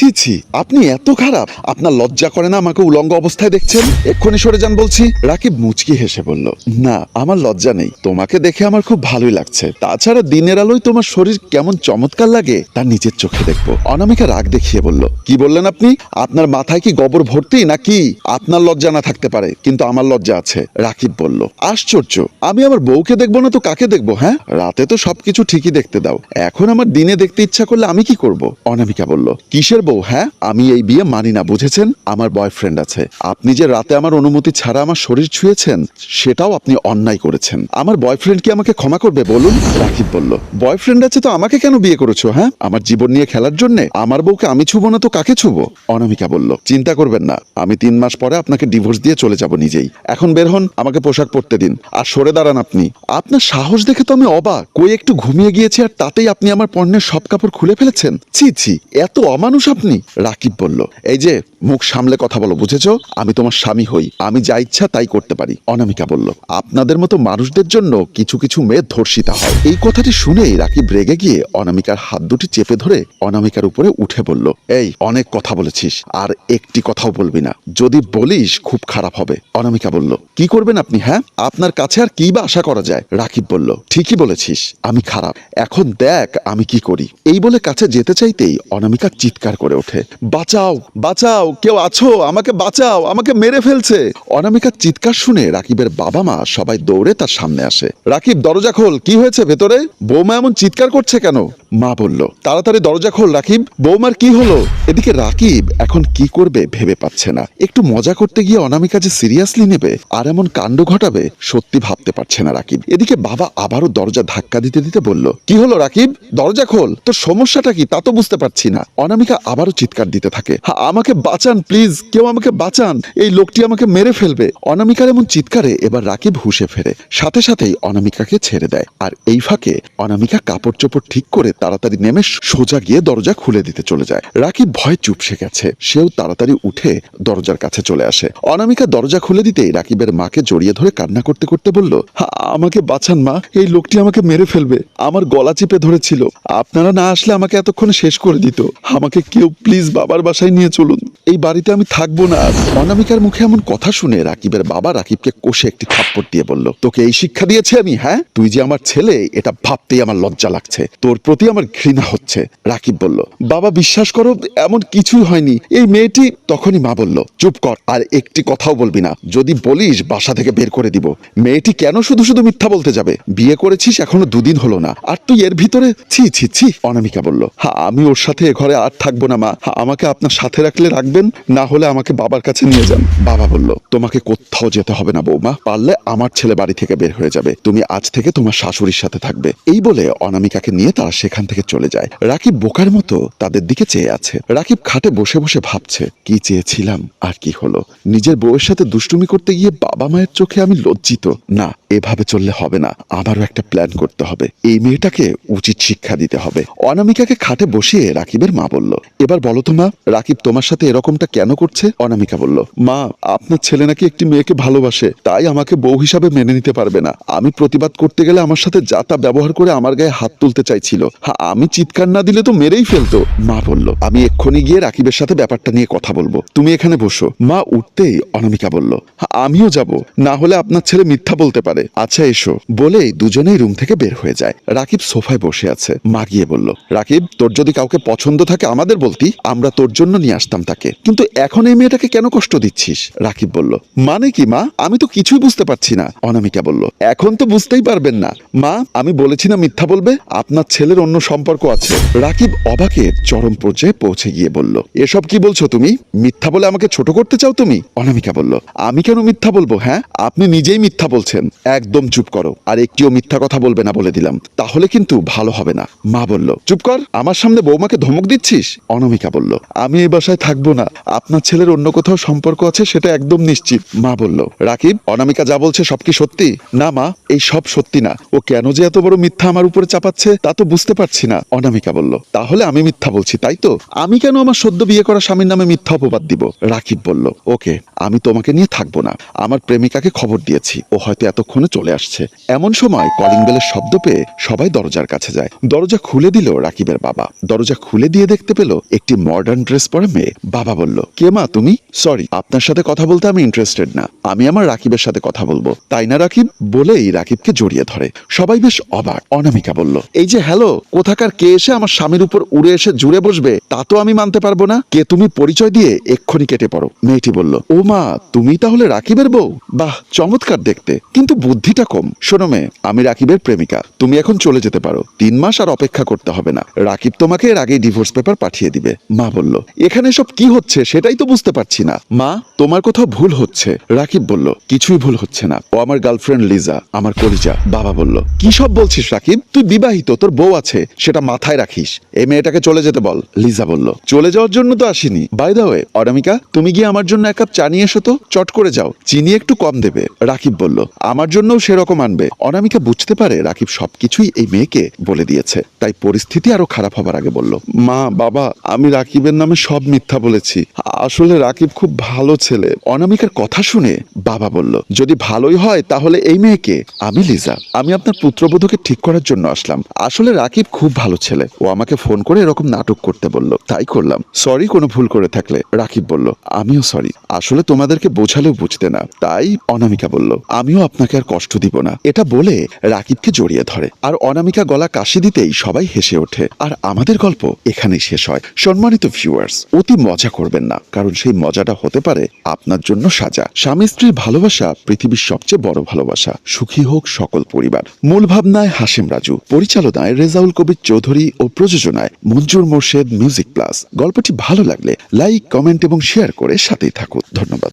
ছি ছি, আপনি এত খারাপ। আপনার লজ্জা করে না আমাকে উলঙ্গ অবস্থায় দেখছেন? এক্ষুনি সরে যান বলছি। রাকিব মুচকি হেসে বলল, না, আমার লজ্জা নেই। তোমাকে দেখে আমার খুব ভালোই লাগছে। তাছাড়া দিনের আলোয় তোমার শরীর কেমন চমৎকার লাগে, তার নিজের চোখে দেখব। অনামিকা রাগ দেখিয়ে বলল, কি বললেন আপনি? আপনার মাথায় কি গোবর ভর্তি নাকি আপনার লজ্জা না থাকতে পারে? কিন্তু আমার লজ্জা আছে। রাকিব বলল, আশ্চর্য! আমি আমার বউকে দেখব না তো কাকে দেখব হ্যাঁ? রাতে তো সবকিছু ঠিকই দেখতে দাও। এখন আমার দিনে দেখতে ইচ্ছা করলে আমি কি করব? অনামিকা বলল, কিসের বউ হ্যাঁ আমি এই বিয়ে মানি না, বুঝেছেন? আমার বয়ফ্রেন্ড আছে। আপনি যে রাতে আমার অনুমতি ছাড়া আমার শরীর ছুঁয়েছেন, সেটাও আপনি অন্যায় করেছেন। আমার বয়ফ্রেন্ড কি আমাকে ক্ষমা করবে, বলুন? রাকিব বলল বয়ফ্রেন্ড আছে তো, আমাকে কেন বিয়ে করেছ হ্যাঁ? আমার জীবন নিয়ে খেলার জন্য, আমার বউকে আমি ছুবো না তো কাকে ছুবো? অনামিকা বলল, চিন্তা করবেন না, আমি তিন মাস পরে আপনাকে ডিভোর্স দিয়ে চলে যাব নিজেই। এখন বের হন, আমাকে পোশাক পরতে দিন, আর সরে দাঁড়ান আপনি। আপনার সাহস দেখে তো আমি অবাক, কই একটু ঘুমিয়ে গিয়েছি আর তাতেই আপনি আমার পণ্যের সব কাপড় খুলে ফেলেছেন? ছি ছি, এত অমানুষ আপনি? রাকিব বলল, এই যে, মুখ সামলে কথা বলো, বুঝেছ? আমি তোমার স্বামী হই, আমি যা ইচ্ছা তাই করতে পারি। অনামিকা বলল, আপনাদের মতো মানুষদের জন্য কিছু কিছু মেয়ে ধর্ষিতা হয়। এই কথাটি শুনেই রাকিব রেগে গিয়ে অনামিকার হাত দুটি চেপে ধরে অনামিকার উপরে উঠে বলল, এই, অনেক কথা বলেছিস, আর একটি কথাও বলবি না। যদি বলিস, খুব খারাপ হবে। অনামিকা বলল, কি করবেন আপনি হ্যাঁ? আপনার কাছে আর কি বা আশা করা যায়? রাকিব বলল, ঠিকই বলেছিস, আমি খারাপ। এখন দেখ আমি কি করি। এই বলে কাছে যেতে চাইতেই অনামিকা চিৎকার করে ওঠে। বাঁচাও বাঁচাও, কেউ আছো, আমাকে বাঁচাও, আমাকে মেরে ফেলছে। অনামিকার চিৎকার শুনে রাকিবের বাবা মা সবাই দৌড়ে তার সামনে আসে। রাকিব, দরজা খোল, কি হয়েছে ভেতরে? বৌমা এমন চিৎকার করছে কেন? মা বলল, তাড়াতাড়ি দরজা খোল, রাকিব। বৌমার কি হলো? এদিকে রাকিব এখন কি করবে ভেবে পাচ্ছে না। একটু মজা করতে গিয়ে অনামিকা যে সিরিয়াসলি নেবে আর এমন কাণ্ড ঘটাবে, সত্যি ভাবতে পারছে না রাকিব। এদিকে বাবা আবারও দরজা ধাক্কা দিতে দিতে বলল, কি হলো রাকিব? দরজা খোল, তোর সমস্যাটা কি? তা তো বুঝতে পারছি না। অনামিকা আবারও চিৎকার দিতে থাকে। আমাকে বাঁচান প্লিজ কেউ আমাকে বাঁচান। এই লোকটি আমাকে মেরে ফেলবে। অনামিকার এমন চিৎকারে এবার রাকিব হুশে ফেরে। সাথে সাথেই অনামিকাকে ছেড়ে দেয়। আর এই ফাঁকে অনামিকা কাপড় চোপড় ঠিক করে তাড়াতাড়ি নেমে সোজা গিয়ে দরজা খুলে দিতে চলে যায়। রাকিব ভয় চুপসে গেছে। সেও তাড়াতাড়ি উঠে দরজার কাছে চলে আসে। অনামিকা দরজা খুলে দিতেই রাকিবের মাকে জড়িয়ে ধরে কান্না করতে করতে বলল "হা, আমাকে বাঁচান মা। এই লোকটি আমাকে মেরে ফেলবে। আমার গলা চিপে ধরেছিল। আপনারা না আসলে আমাকে এতক্ষণ শেষ করে দিত। আমাকে কেউ প্লিজ বাবার বাসায় নিয়ে চলুন। এই বাড়িতে আমি থাকব না। অনামিকার মুখে এমন কথা শুনে রাকিবের বাবা রাকিবকে কষে একটি থাপ্পড় দিয়ে বলল, তোকে এই শিক্ষা দিয়েছে আমি হ্যাঁ? তুই যে আমার ছেলে, এটা ভাবতেই আমার লজ্জা লাগছে। তোর প্রতি আমার ঘৃণা হচ্ছে। রাকিব বলল, বাবা, বিশ্বাস করো, এমন কিছুই হয়নি। এই মেয়েটি তখনই মা বলল, চুপ কর, আর একটি কথাও বলবি না। যদি বলিস, বাসা থেকে বের করে দিব। মেয়েটি কেন শুধু শুধু মিথ্যা বলতে যাবে? বিয়ে করেছিস, এখনও দুদিন হলো না। আর তুই এর ভিতরে, ছি ছি ছি। অনামিকা বলল হ্যাঁ আমি ওর সাথে এ ঘরে আর থাকব না, মা। আমাকে আপনার সাথে রাখলে রাখবেন, না হলে আমাকে বাবার কাছে নিয়ে যান। বাবা বলল, তোমাকে কোথাও যেতে হবে না বৌমা। পারলে আমার ছেলে বাড়ি থেকে বের হয়ে যাবে। তুমি আজ থেকে তোমার শাশুড়ির সাথে থাকবে। এই বলে অনামিকাকে নিয়ে তারা সেখান থেকে চলে যায়। রাকিব বোকার মতো তাদের দিকে চেয়ে আছে। রাকিব খাটে বসে বসে ভাবছে, কি চেয়েছিলাম আর কি হলো? নিজের বউয়ের সাথে দুষ্টুমি করতে গিয়ে বাবা মায়ের চোখে আমি লজ্জিত। না, এভাবে চললে হবে না। আমারও একটা প্ল্যান করতে হবে। এই মেয়েটাকে উচিত শিক্ষা দিতে হবে। অনামিকাকে খাটে বসিয়ে রাকিবের মা বলল এবার বলো তো মা রাকিব তোমার সাথে এরকমটা কেন করছে? অনামিকা বলল মা আপনার ছেলে নাকি একটি মেয়েকে ভালোবাসে তাই আমাকে বউ হিসাবে মেনে নিতে পারবে না। আমি প্রতিবাদ করতে গেলে আমার সাথে যা তা ব্যবহার করে আমার গায়ে হাত তুলতে চাইছিল। আমি চিৎকার না দিলে তো মেরেই ফেলতো। মা বলল আমি এক্ষুনি গিয়ে রাকিবের সাথে ব্যাপারটা নিয়ে কথা বলব। তুমি এখানে বসো। মা উঠতেই অনামিকা বলল "হ্যাঁ, আমিও যাব। না হলে আপনার ছেলে মিথ্যা বলতে পারে। আচ্ছা এসো। বলেই দুজনেই রুম থেকে বের হয়ে যায়। রাকিব সোফায় বসে আছে। মা গিয়ে বলল রাকিব তোর যদি কাউকে পছন্দ থাকে আমাদের বলতি, আমরা তোর জন্য নিয়ে আসতাম তাকে। কিন্তু এখন এই মেয়েটাকে কেন কষ্ট দিচ্ছিস? রাকিব বলল মানে কি, মা? আমি তো কিছুই বুঝতে পারছি না। অনামিকা বলল, এখন তো বুঝতেই পারবেন না। মা, আমি বলেছি না মিথ্যা বলবে? আপনার ছেলের অন্য সম্পর্ক আছে। রাকিব অবাকের চরম পর্যায়ে পৌঁছে গিয়ে বলল, এসব কি বলছো তুমি? মিথ্যা বলে আমাকে ছোট করতে চাও তুমি? অনামিকা বলল, আমি কেন মিথ্যা বলব হ্যাঁ? আপনি নিজেই মিথ্যা বলছেন। একদম চুপ করো, আর একটিও মিথ্যা কথা বলবে না বলে দিলাম। তাহলে কিন্তু ভালো হবে না। মা বলল, চুপ কর, আমার সামনে বৌমাকে ধমক দিচ্ছিস? অনামিকা বলল, আমি এই বাসায় থাকব না। আপনার ছেলের অন্য কোথাও সম্পর্ক আছে, সেটা একদম নিশ্চিত। মা বলল, রাকিব, অনামিকা যা বলছে সব কি সত্যি? না মা, এই সব সত্যি না। ও কেন যে এত বড় মিথ্যা আমার উপরে চাপাচ্ছে, তা তো বুঝতে পারছি না। অনামিকা বলল, তাহলে আমি মিথ্যা বলছি, তাই তো? আমি কেন আমার সদ্য বিয়ে করা স্বামীর নামে মিথ্যা অপবাদ দিব? রাকিব বলল, ওকে, আমি তোমাকে নিয়ে থাকব না। আমার প্রেমিকাকে খবর দিয়েছি। ও হয়তো এতক্ষণে চলে আসছে। এমন সময় কলিং বেলের শব্দ পেয়ে সবাই দরজার কাছে যায়। দরজা খুলে দিল রাকিবের বাবা। দরজা খুলে দিয়ে দেখতে পেল একটি মডার্ন ড্রেস পরা মেয়ে। বাবা বলল, কে মা তুমি? সরি আপনার সাথে কথা বলতে আমি ইন্টারেস্টেড না। আমি আমার রাকিবের সাথে কথা বলব। তাই না, রাকিব? বলেই রাকিবকে জড়িয়ে ধরে। সবাই বেশ অবাক। অনামিকা বলল, এই যে হ্যালো কোথাকার কে এসে আমার স্বামীর উপর উড়ে এসে জুড়ে বসবে? তা তো আমি মানতে পারব না। কে তুমি পরিচয় দিয়ে এক্ষুনি কেটে পড়ো। মেয়েটি বলল, ও মা, তুমি তাহলে রাকিবের বউ? বাহ, চমৎকার দেখতে। কিন্তু বুদ্ধিটা কম। শোনো মেয়ে, আমি রাকিবের প্রেমিকা। তুমি এখন চলে যেতে পারো। তিন মাস আর অপেক্ষা করতে হবে না। রাকিব তোমাকে এর আগেই ডিভোর্স পেপার পাঠিয়ে দিবে। মা বলল, এখানে সব কি হচ্ছে সেটাই তো বুঝতে পারছি না। মা, তোমার কোথাও ভুল হচ্ছে। রাকিব বলল, কিছুই ভুল হচ্ছে না। ও আমার গার্লফ্রেন্ড লিজা, আমার কলিজা। বাবা বলল, কি সব বলছিস রাকিব? তুই বিবাহিত, তোর বউ আছে, সেটা মাথায় রাখিস। এই মেয়েটাকে চলে যেতে বল। লিজা বলল, চলে যাওয়ার জন্য তো আসিনি। বাই দা ওয়ে তুমি গিয়ে আমার জন্য এক কাপ চা নিয়ে এসো তো, চট করে যাও। চিনি একটু কম দেবে। রাকিব বলল, আমার জন্যও সেরকম আনবে। অনামিকা বুঝতে পারে রাকিব সবকিছুই এই মেয়েকে বলে দিয়েছে, তাই পরিস্থিতি আরও খারাপ হবার আগে বলল, মা, বাবা আমি রাকিবের নামে সব মিথ্যা বলেছি। আসলে রাকিব খুব ভালো ছেলে। অনামিকার কথা শুনে বাবা বলল, যদি ভালোই হয় তাহলে এই মেয়েকে, আমি লিজা। আমি আপনার পুত্রবধূকে ঠিক করার জন্য আসলাম। আসলে রাকিব খুব ভালো ছেলে। ও আমাকে ফোন করে এরকম নাটক করতে বলল। তাই করলাম। সরি কোনো ভুল করে থাকলে। রাকিব বলল, আমিও সরি। আসলে তোমাদেরকে বোঝালেও বুঝতে না। তাই অনামিকা বলল, আমিও আপনাকে আর কষ্ট দিব না। এটা বলে রাকিবকে জড়িয়ে ধরে। আর অনামিকা গলা কাশি দিতেই সবাই হেসে ওঠে। আর আমাদের গল্প এখানেই শেষ হয়। সম্মানিত ভিউয়ার্স অতি মজা করবেন না, কারণ সেই মজাটা হতে পারে আপনার জন্য সাজা। স্বামী স্ত্রীর ভালোবাসা পৃথিবীর সবচেয়ে বড় ভালোবাসা। সুখী হোক সকল পরিবার। মূল ভাবনায় হাসিম রাজু। পরিচালনায় রেজাউল কবির চৌধুরী ও প্রযোজনায় মঞ্জুর মোর্শেদ মিউজিক প্লাস। গল্পটি ভালো লাগলে লাইক, কমেন্ট এবং শেয়ার করে সাথেই থাকুন। ধন্যবাদ।